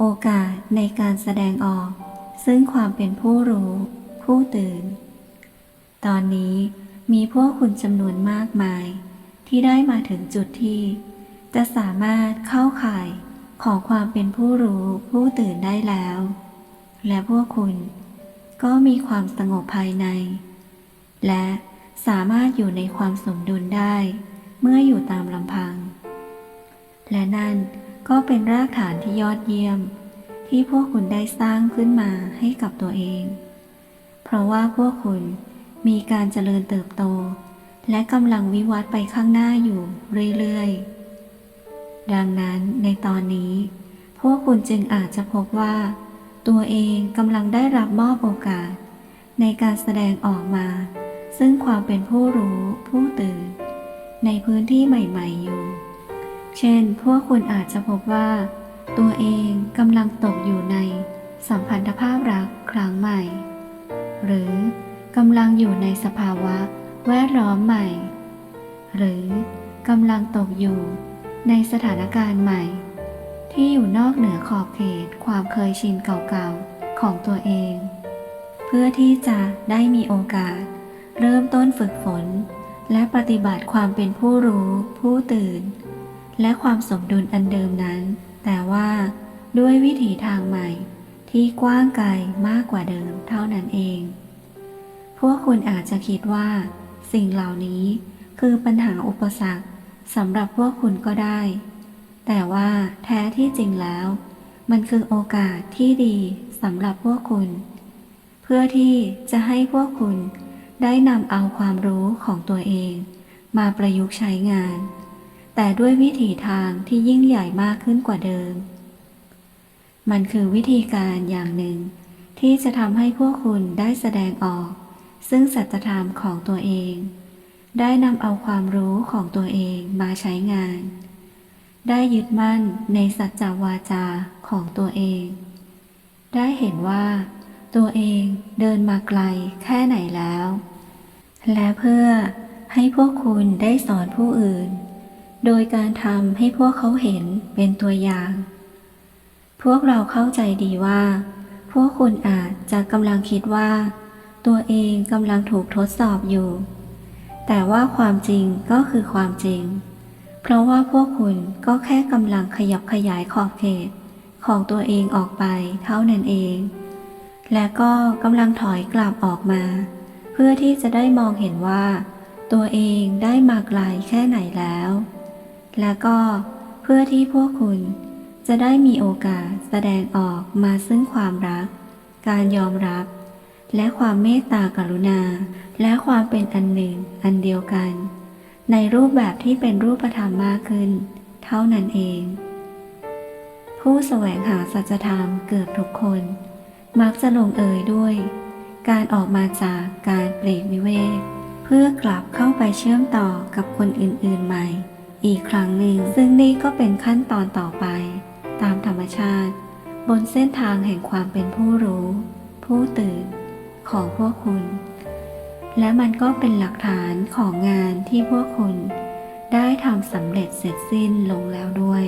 โอกาสในการแสดงออก ซึ่งความเป็นผู้รู้ ผู้ตื่น ตอนนี้มีพวกคุณจำนวนมากมาย ที่ได้มาถึงจุดที่ จะสามารถเข้าข่ายของความเป็นผู้รู้ผู้ตื่นได้แล้ว และพวกคุณก็มีความสงบภายใน และสามารถอยู่ในความสมดุลได้ เมื่ออยู่ตามลำพัง และนั่น ก็เป็นรากฐานที่ยอดเยี่ยม ที่พวกคุณได้สร้างขึ้นมาให้กับตัวเอง เพราะว่าพวกคุณมีการเจริญเติบโต และกำลังวิวัฒน์ไปข้างหน้าอยู่เรื่อยๆ ดังนั้นในตอนนี้ พวกคุณจึงอาจจะพบว่า ตัวเองกำลังได้รับมอบโอกาส ในการแสดงออกมา ซึ่งความเป็นผู้รู้ผู้ตื่น ในพื้นที่ใหม่ ๆอยู่ เช่น พวกคุณอาจจะพบว่า ตัวเองกำลังตกอยู่ในสัมพันธภาพรักครั้งใหม่ หรือกำลังอยู่ในสภาวะแวดล้อมใหม่ หรือกำลังตกอยู่ในสถานการณ์ใหม่ ที่อยู่นอกเหนือขอบเขตความเคยชินเก่าๆของตัวเอง เพื่อที่จะได้มีโอกาส เริ่มต้นฝึกฝน และปฏิบัติความเป็นผู้รู้ผู้ตื่น และความสมดุลอันเดิมนั้น แต่ว่าด้วยวิถีทางใหม่ที่กว้างไกลมากกว่าเดิมเท่านั้นเอง พวกคุณอาจจะคิดว่า สิ่งเหล่านี้คือปัญหาอุปสรรคสำหรับพวกคุณก็ได้ แต่ว่าแท้ที่จริงแล้ว มันคือโอกาสที่ดีสำหรับพวกคุณ เพื่อที่จะให้พวกคุณได้นำเอาความรู้ของตัวเอง มาประยุกต์ใช้งาน แต่ด้วยวิถีทางที่ยิ่งใหญ่มากขึ้นกว่าเดิม มันคือวิธีการอย่างหนึ่ง ที่จะทำให้พวกคุณได้แสดงออก ซึ่งสัจธรรมของตัวเอง ได้นำเอาความรู้ของตัวเองมาใช้งาน ได้ยึดมั่นในสัจจวาจาของตัวเอง ได้เห็นว่า ตัวเองเดินมาไกลแค่ไหนแล้ว และเพื่อให้พวกคุณได้สอนผู้อื่น โดยการทำให้พวกเขาเห็นเป็นตัวอย่าง พวกเราเข้าใจดีว่า พวกคุณอาจจะกำลังคิดว่า ตัวเองกำลังถูกทดสอบอยู่ แต่ว่าความจริงก็คือความจริง เพราะว่าพวกคุณก็แค่กำลังขยับขยายขอบเขตของตัวเองออกไปเท่านั้นเอง และก็กำลังถอยกลับออกมา เพื่อที่จะได้มองเห็นว่า ตัวเองได้มาไกลแค่ไหนแล้ว และก็เพื่อที่พวกคุณจะได้มีโอกาสแสดงออกมาซึ่งความรัก การยอมรับ และความเมตตากรุณา และความเป็นอันหนึ่งอันเดียวกัน ในรูปแบบที่เป็นรูปธรรมมากขึ้น เท่านั้นเอง ผู้แสวงหาสัจธรรมเกือบทุกคน มักจะลงเอยด้วย การออกมาจากการเปรกวิเวกเพื่อกลับเข้าไปเชื่อมต่อกับคนอื่นๆใหม่ อีกครั้งหนึ่ง ซึ่งนี่ก็เป็นขั้นตอนต่อไป ตามธรรมชาติ บนเส้นทางแห่งความเป็นผู้รู้ ผู้ตื่น ของพวกคุณ และมันก็เป็นหลักฐานของงานที่พวกคุณ ได้ทำสำเร็จเสร็จสิ้นลงแล้วด้วย